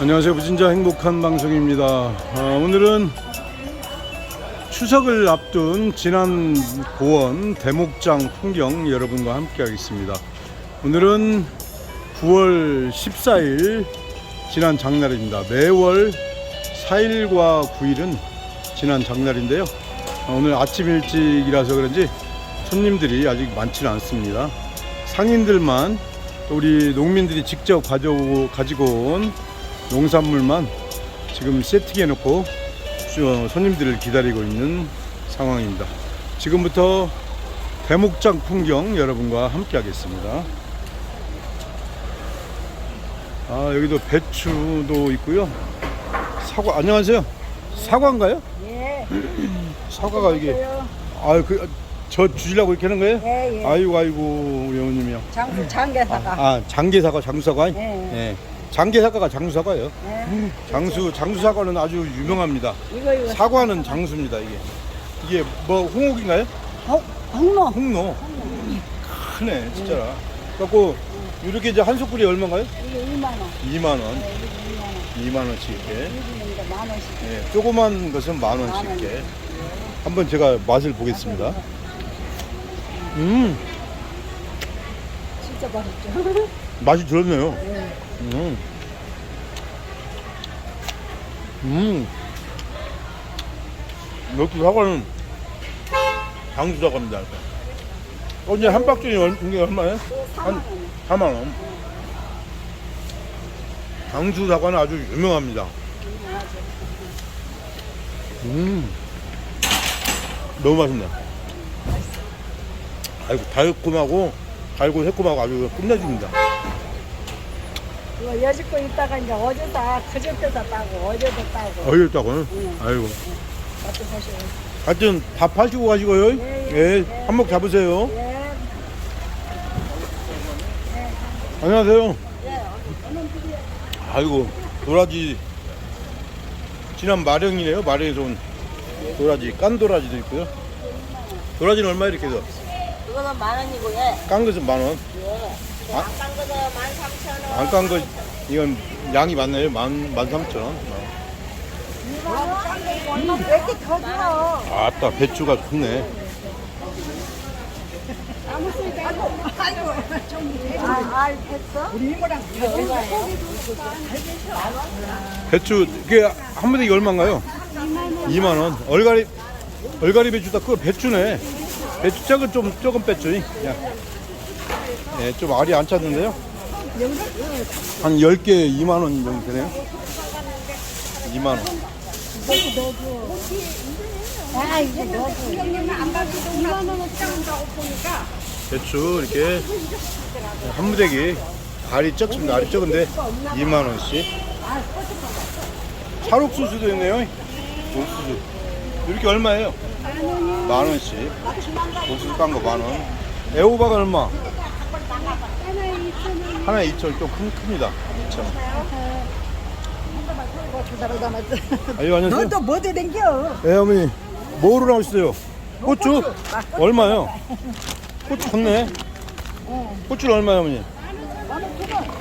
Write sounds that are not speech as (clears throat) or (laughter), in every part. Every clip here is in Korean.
안녕하세요. 부진자 행복한 방송입니다. 어, 오늘은 추석을 앞둔 지난 고원 대목장 풍경 여러분과 함께 하겠습니다. 오늘은 9월 14일 지난 장날입니다. 매월 4일과 9일은 지난 장날인데요. 어, 오늘 아침 일찍이라서 그런지 손님들이 아직 많지는 않습니다. 상인들만 또 우리 농민들이 직접 가져오고 가지고 온 농산물만 지금 세팅해 놓고 수- 손님들을 기다리고 있는 상황입니다. 지금부터 대목장 풍경 여러분과 함께 하겠습니다. 아, 여기도 배추도 있고요. 사과, 안녕하세요. 사과인가요? 예. (clears throat) 사과가 이게. 아, 그, 저 주시려고 이렇게 하는 거예요? 예, 예. 아이고, 아이고, 우리 어머님이요. 장수 장계사가. 아, 장계사과, 장수사과? 예. 예. 장계 사과가 장수 사과예요. 예. 장수 장수 사과는 아주 유명합니다. 이거 이거. 사과는 장수입니다. 이게 이게 뭐 홍옥인가요? 홍 홍로. 홍로. 크네 진짜. 그래갖고 이렇게 이제 한 소쿠리 얼마인가요? 이게 2만 원. 2만 원, 네, 이게 2만 원. 2만 원씩 이렇게. 이게 만 원씩. 예, 조그만 것은 만 원씩 이렇게. 한번 제가 맛을 보겠습니다. 음, 진짜 맛있죠. 맛이 좋네요. 예. 음. 음. 여기 사과는 장수 사과입니다. 언제 한 박스에 얼- 이게 얼마예요? 한 4만 원. 장수 사과는 아주 유명합니다. 음. 너무 맛있네. 아이고 달콤하고 달고 새콤하고 아주 끝내줍니다. 이거 여집고 있다가 이제 어제 다 그저께서 따고 어제도 따고. 어이없다고요? 아이고. 어떻게 사시고. 하여튼 밥 하시고 가시고요. 예, 예, 예. 한몫 잡으세요. 예. 안녕하세요. 아이고, 도라지. 지난 마령이네요. 마령에서 온 도라지. 깐 도라지도 있고요. 도라지는 얼마 이렇게 해서? 그거는 만 원이고 예. 깐 것은 만 원. 예. 아? 안깐 깐 거, 이건 양이 많네요. 만, 만 삼천 원. 왜 이렇게 더 들어? 아따, 배추가 좋네. 아, 아, 됐어? 배추, 이게 한 분에 얼마인가요? 2만 원. 얼갈이, 얼갈이 배추다. 그거 배추네. 배추 작은 좀, 조금 배추. 야. 예, 좀 알이 안 찼는데요. 한 10개 2만 원 정도 되네요. 2만 원. 아, 이제 넣어줘. 배추 이렇게 한 무대기 알이 적습니다. 알이 적은데 2만 원씩. 찰옥수수도 있네요. 옥수수. 이렇게 얼마예요? 만 원씩. 옥수수 깐 거 만 원. 애호박은 얼마? 하나에 2천 원. 좀 큰, 큽니다. 2천 원. 아유, 안녕하세요. 너또 뭐도 댕겨? 네, 어머니. 뭐로 나오시어요 고추? 얼마요? 고추 좋네. 고추는 얼마요, 어머니?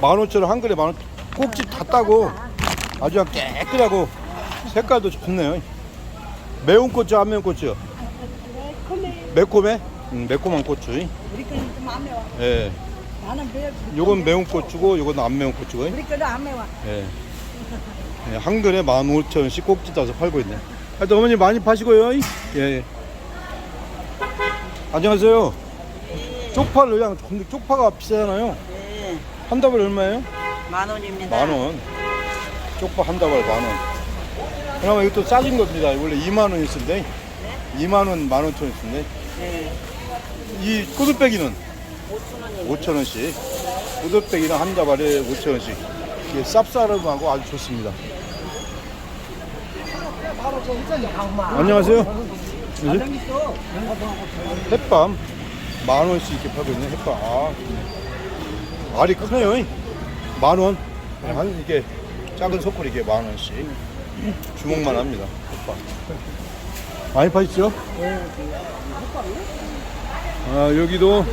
만 오천 원, 한 그릇 만 원. 꼭지 다 따고 아주 그냥 깨끗하고 색깔도 좋네요. 매운 고추, 안 매운 고추요? 매콤해? 음, 매콤한 고추. 우리 거는 좀안 매워. 예. 나는 매워. 요건 매운 고추고, 요건 안 매운 고추고. 우리 거는 안 매워. 예. 예, 한 근에 만 오천 원씩 꼭지 따서 팔고 있네. 하여튼 어머니 많이 파시고요. 예, 예. 안녕하세요. 쪽파를 그냥 근데 쪽파가 비싸잖아요. 네. 한 다발 얼마예요? 만 원입니다. 만 원. 쪽파 한 다발 만 원. 그나마 이것도 싸진 겁니다. 원래 2만 원이었는데 2만 원, 만 오천 원이었는데 네. 이 꼬들빼기는 5천 원이에요. 5천 원씩. 꼬들빼기는 한 다발에 5천 원씩. 이게 쌉싸름하고 아주 좋습니다. 안녕하세요. 뭐지? 햇밤 만 원씩 이렇게 팔고 있네 햇밤. 아, 알이 크네요. 만 원. 한 이게 작은 소쿠리 이게 만 원씩. 주먹만 합니다. 햇밤. 많이 파시죠? 아 여기도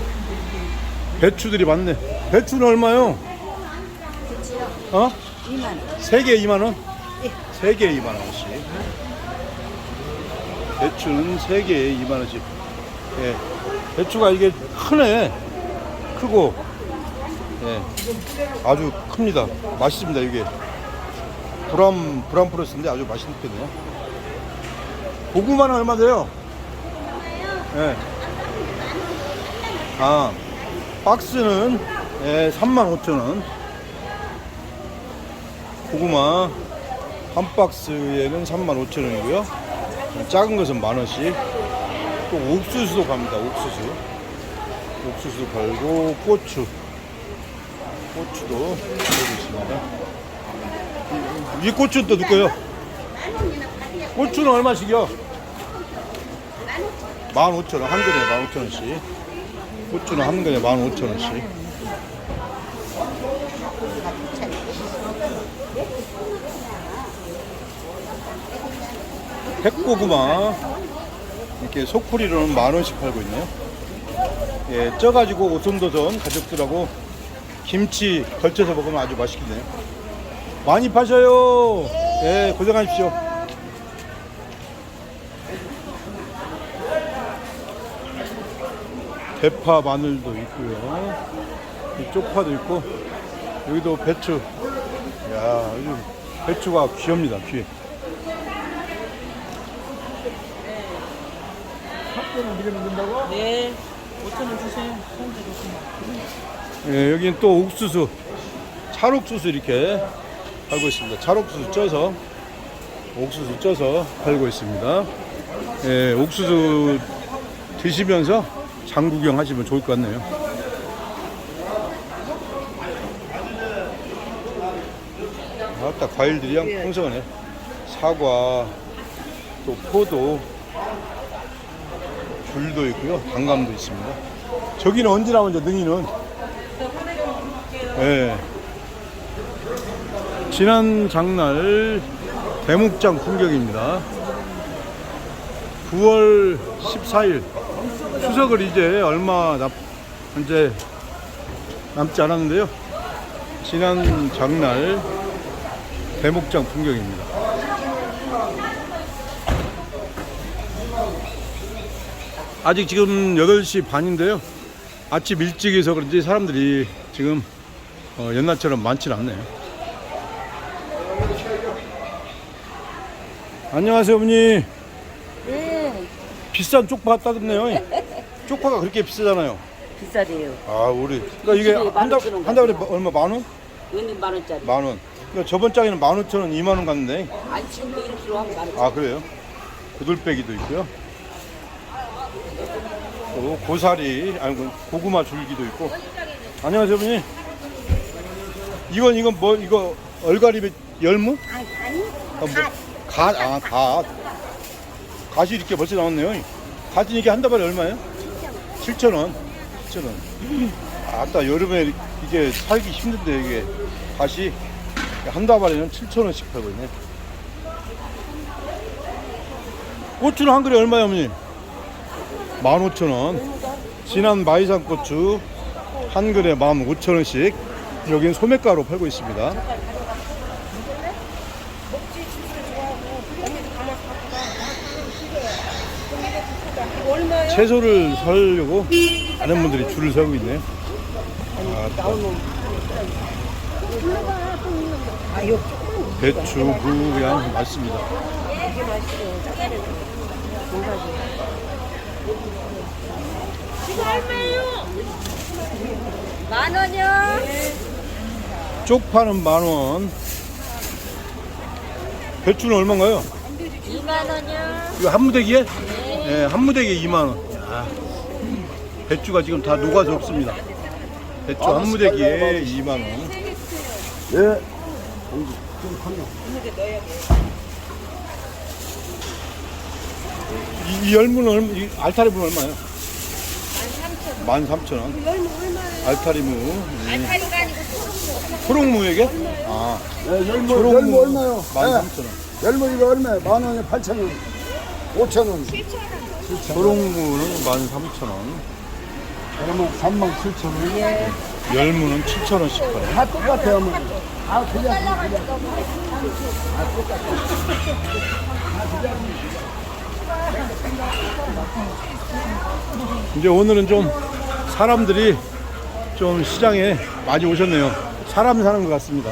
배추들이 많네. 배추는 얼마요? 어? 2만 원. 세 개 2만 원? 세개 2만 원씩. 배추는 세 개에 2만 원씩. 예. 배추가 이게 크네. 크고. 예. 아주 큽니다. 맛있습니다, 이게. 브람, 브람프로스인데 아주 맛있는 편이에요. 고구마는 얼마 돼요? 예. 아, 박스는 예, 35,000원. 고구마 한 박스에는 35,000원이고요. 작은 것은 만 원씩. 또 옥수수도 갑니다. 옥수수. 옥수수 팔고 고추. 고추도 있습니다. 이- 이 고추는 또 누구요? 고추는 얼마씩이요? 15,000원. 한 근에 15,000원씩. 고추는 한 근에 15,000원씩. 백고구마 이렇게 소쿠리로는 만 원씩 팔고 있네요. 예, 쪄가지고 오손도손 가족들하고 김치 걸쳐서 먹으면 아주 맛있겠네요. 많이 파셔요. 예, 고생하십시오. 대파 마늘도 있고요. 이 쪽파도 있고 여기도 배추. 야, 요즘 배추가 귀합니다. 귀해. 네. 5천 원 주세요. 예, 여기는 또 옥수수, 찰옥수수 이렇게 팔고 있습니다. 찰옥수수 쪄서 옥수수 쪄서 팔고 있습니다. 예, 옥수수 드시면서 장 구경 하시면 좋을 것 같네요. 아따 과일들이 양 풍성하네. 사과, 또 포도, 귤도 있고요. 단감도 있습니다. 저기는 언제 나오죠? 능이는? 예. 지난 장날 대목장 풍경입니다. 9월 14일 추석을 이제 얼마 남, 이제 남지 않았는데요. 지난 장날 대목장 풍경입니다. 아직 지금 8시 반인데요. 아침 일찍해서 그런지 사람들이 지금 어, 옛날처럼 많지는 않네요. 안녕하세요, 어머니. 네. 비싼 쪽파 따듬네요. 쪽파가 그렇게 비싸잖아요. 비싸대요. 아, 우리. 그러니까 이게 집에 한, 달, 한 달에 얼마? 만 원? 이거는 만 원짜리. 만 원. 그러니까 저번 장에는 만 오천 원, 이만 원 갔는데. 아니 지금도 이렇게 하면 만 원. 아, 그래요? 고들빼기도 있고요. 또 고사리, 아니, 그 고구마 줄기도 있고. 안녕하세요, 어머니. 이건, 이건 뭐, 이거 얼갈입의 열무? 아니, 아니. 아, 뭐, 갓, 아, 갓. 갓이 이렇게 벌써 나왔네요. 갓이 이게 한 다발에 얼마예요? 7,000원. 7,000원. 아따, 여름에 이게 살기 힘든데, 이게 갓이 한 다발에는 7,000원씩 팔고 있네. 고추는 한 그릇 얼마예요, 어머니? 15,000원. 진한 마이산 고추 한 그릇에 15,000원씩. 여기는 소매가로 팔고 있습니다. 채소를 사려고 많은 분들이 줄을 서고 있네요. 아, 요 배추, 무, 그냥 맛있습니다. 만 원이요. 쪽파는 만 원. 배추는 얼마인가요? 2만 원이요. 이거 한 무대기에? 네, 한 무대기에 2만 원. 야, 배추가 지금 다 녹아서 없습니다. 배추 한 무대기에 2만 원. 예. 이, 이 열무는 얼마, 이 알타리무는 얼마예요? 13,000원. 알타리무. 알타리가 아니고 초록무. 에게 아, 예, 열무, 얼마요? 13,000원. 예, 열무 이거 얼마요? 만 원에 8천 원, 5천 원. 초록무는 13,000원. 열무 3만 7천 원. 열무는 7,000원씩 팔아요. 다 똑같아요, 뭐. 아 그냥 이제 오늘은 좀 사람들이 좀 시장에 많이 오셨네요. 사람 사는 것 같습니다.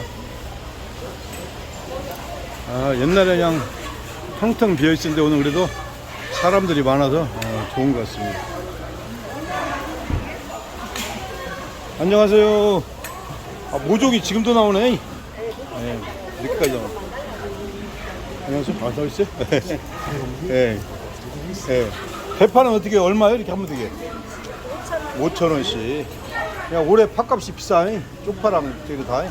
아, 옛날에 그냥 텅텅 비어 있었는데 오늘 그래도 사람들이 많아서 어, 좋은 것 같습니다. 안녕하세요. 아, 모종이 지금도 나오네. 네, 이렇게까지 나와. 안녕하세요. 아, 서 있어요? 네. (laughs) 네. 대파는 어떻게 얼마요? 이렇게 하면 되게 5천 원씩. 그냥 올해 팥값이 비싸니 쪽파랑 저기 다.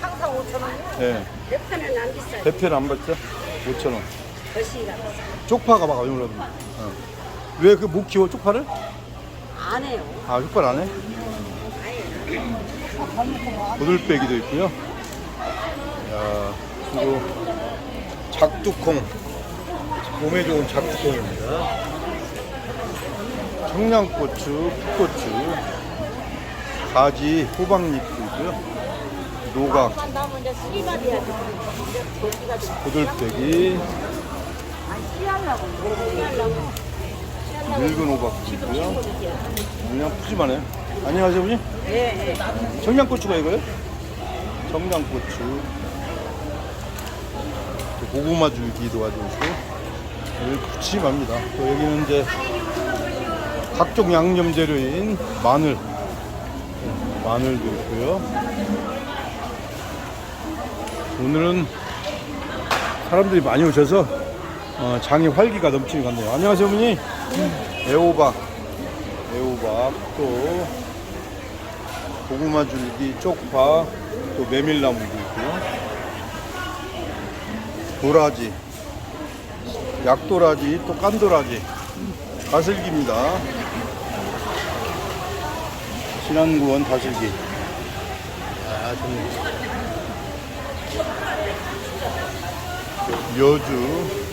항상 5천 원이요? 예. 대파는 안 비싸요. 대패는 안 받죠? 5천 원. 거시기가 쪽파가 막 얼마나 어. 왜그 못 키워 쪽파를? 안 해요. 아 쪽파를 안 해? 고들빼기도 있고요. 야 그리고 작두콩. 몸에 좋은 작두콩입니다. 청양고추, 풋고추, 가지, 호박잎도 있고요. 노각, 나면 이제 고들빼기, 씨하려고. 늙은 호박도 있고요. 그냥 푸짐하네요. 안녕하세요, 어머니. 예, 예. 청양고추가 이거요? 청양고추. 또 고구마 줄기도 가지고 있고. 여기 푸짐합니다. 또 여기는 이제 각종 양념 재료인 마늘. 네, 마늘도 있고요. 오늘은 사람들이 많이 오셔서 어, 장이 활기가 넘치는 것 같네요. 안녕하세요, 어머니. 애호박. 애호박 또 고구마 줄기, 쪽파, 또 메밀나무도 있고요. 도라지, 약도라지, 또 깐도라지, 다슬기입니다. 신안구원 다슬기. 아, 좋네. 여주,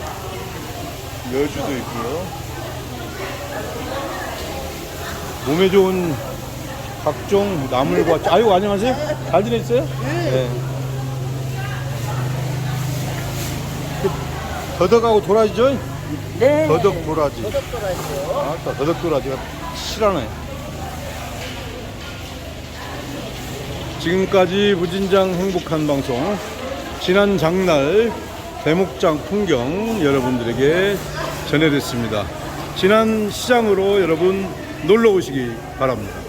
여주도 있고요. 몸에 좋은 각종 나물과 짜- 아이고 안녕하세요. 잘 지냈어요? 네. 그 더덕하고 도라지죠? 네. 더덕 도라지. 더덕 도라지요. 아따 더덕 도라지가 실하네. 지금까지 무진장 행복한 방송 지난 장날 대목장 풍경 여러분들에게 전해드렸습니다. 지난 시장으로 여러분 놀러 오시기 바랍니다.